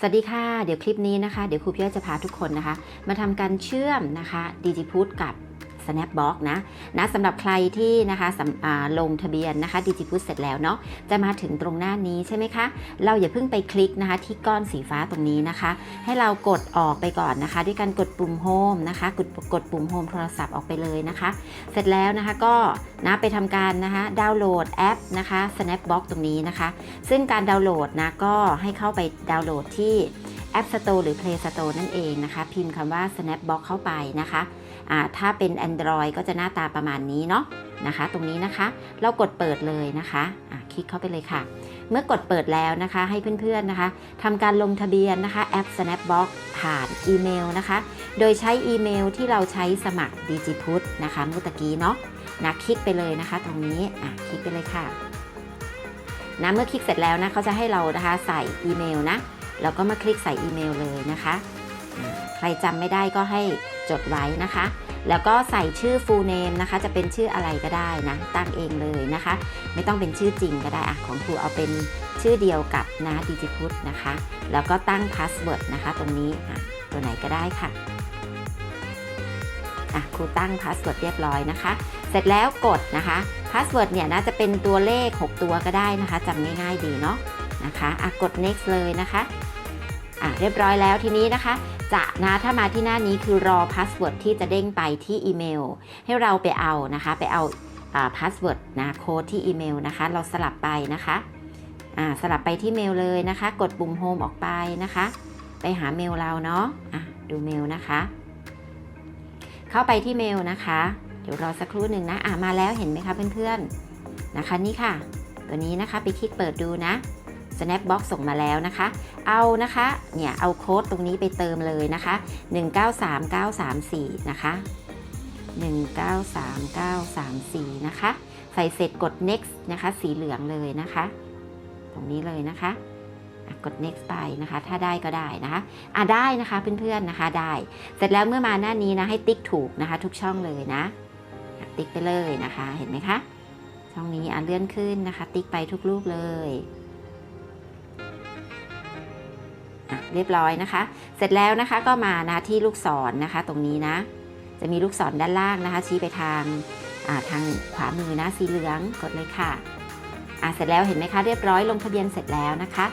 สวัสดีค่ะ เดี๋ยวคลิปนี้นะคะ เดี๋ยวครูเพี่อ้ยจะพาทุกคนนะคะ มาทำการเชื่อมนะคะดิจิพุทกับ Snapbox นะนะสำหรับใครที่นะคะสำอ่าลงทะเบียนนะคะดิจิพุทเสร็จแล้วเนาะจะมาถึงตรงหน้านี้ใช่ไหมคะ เราอย่าเพิ่งไปคลิกนะคะที่ก้อนสีฟ้าตรงนี้นะคะ ให้เรากดออกไปก่อนนะคะ ด้วยการกดปุ่มโฮมนะคะกดกดปุ่มโฮมโทรศัพท์ออกไปเลยนะคะ เสร็จแล้วนะคะก็นะไปทำการนะคะดาวน์โหลดแอปนะคะ Snapbox ตรงนี้นะคะ ซึ่งการดาวน์โหลดนะก็ให้เข้าไปดาวน์โหลดที่ App Store หรือ Play Store นั่นเองนะคะ พิมพ์คำว่า Snapbox เข้าไปนะคะถ้าเป็น Android ก็จะหน้าตาประมาณนี้เนาะนะคะ ตรงนี้นะคะ เรากดเปิดเลยนะคะะคลิกเข้าไปเลยค่ะ เมื่อกดเปิดแล้วนะคะ ให้เพื่อนๆนะคะทำการลงทะเบียนนะคะแอป Snapbox ผ่านอีเมลนะคะ โดยใช้อีเมลที่เราใช้สมัคร d i g i p u t นะคะเมื่อตะกี้เนาะนะคลิกไปเลยนะคะ ตรงนี้อะคลิกไปเลยค่ะนะเมื่อคลิกเสร็จแล้วนะเขาจะให้เรานะคะใส่อีเมลนะ เราก็มาคลิกใส่อีเมลเลยนะคะ ใครจำไม่ได้ก็ให้จดไว้นะคะ แล้วก็ใส่ชื่อ full name นะคะ จะเป็นชื่ออะไรก็ได้นะ ตั้งเองเลยนะคะ ไม่ต้องเป็นชื่อจริงก็ได้อะของครูเอาเป็นชื่อเดียวกับนะดิจิพุทนะคะ แล้วก็ตั้งพาสเวิร์ดนะคะตรงนี้ตัวไหนก็ได้ค่ะอะครูตั้งพาสเวิร์ดเรียบร้อยนะคะ เสร็จแล้วกดนะคะพาสเวิร์ดเนี่ยนะจะเป็นตัวเลข 6 ตัวก็ได้นะคะจำง่ายๆดีเนาะนะคะอะกด next เลยนะคะ อะเรียบร้อยแล้วทีนี้นะคะ จะนะถ้ามาที่หน้านี้คือรอพาสเวิร์ดที่จะเด้งไปที่อีเมล ให้เราไปเอานะคะ ไปเอาพาสเวิร์ดนะโค้ดที่อีเมลนะคะ เราสลับไปนะคะอ่าสลับไปที่เมลเลยนะคะ กดปุ่มโฮมออกไปนะคะ ไปหาเมลเราเนาะอะดูเมลนะคะ เข้าไปที่เมลนะคะ เดี๋ยวรอสักครู่หนึ่งนะอะมาแล้วเห็นไหมคะเพื่อนๆนะคะนี่ค่ะ ตัวนี้นะคะไปคลิกเปิดดูนะ Snapbox ส่งมาแล้วนะคะ เอานะคะ เนี่ย เอาโค้ดตรงนี้ไปเติมเลยนะคะ 193934 นะคะ 193934 นะคะ ใส่เสร็จกด next นะคะ สีเหลืองเลยนะคะ ตรงนี้เลยนะคะกด next ไปนะคะ ถ้าได้ก็ได้นะคะอะได้นะคะเพื่อนๆนะคะได้ เสร็จแล้วเมื่อมาหน้านี้นะให้ติ๊กถูกนะคะ ทุกช่องเลยนะอะติ๊กไปเลยนะคะ เห็นไหมคะช่องนี้อะเลื่อนขึ้นนะคะ ติ๊กไปทุกรูปเลย เรียบร้อยนะคะ เสร็จแล้วนะคะก็มานะที่ลูกศรนะคะ ตรงนี้นะ จะมีลูกศรด้านล่างนะคะ ชี้ไปทางาทางขวามือนะสีเหลืองกดเลยค่ะเสร็จแล้วเห็นไหมคะเรียบร้อยลงทะเบียนเสร็จแล้วนะคะ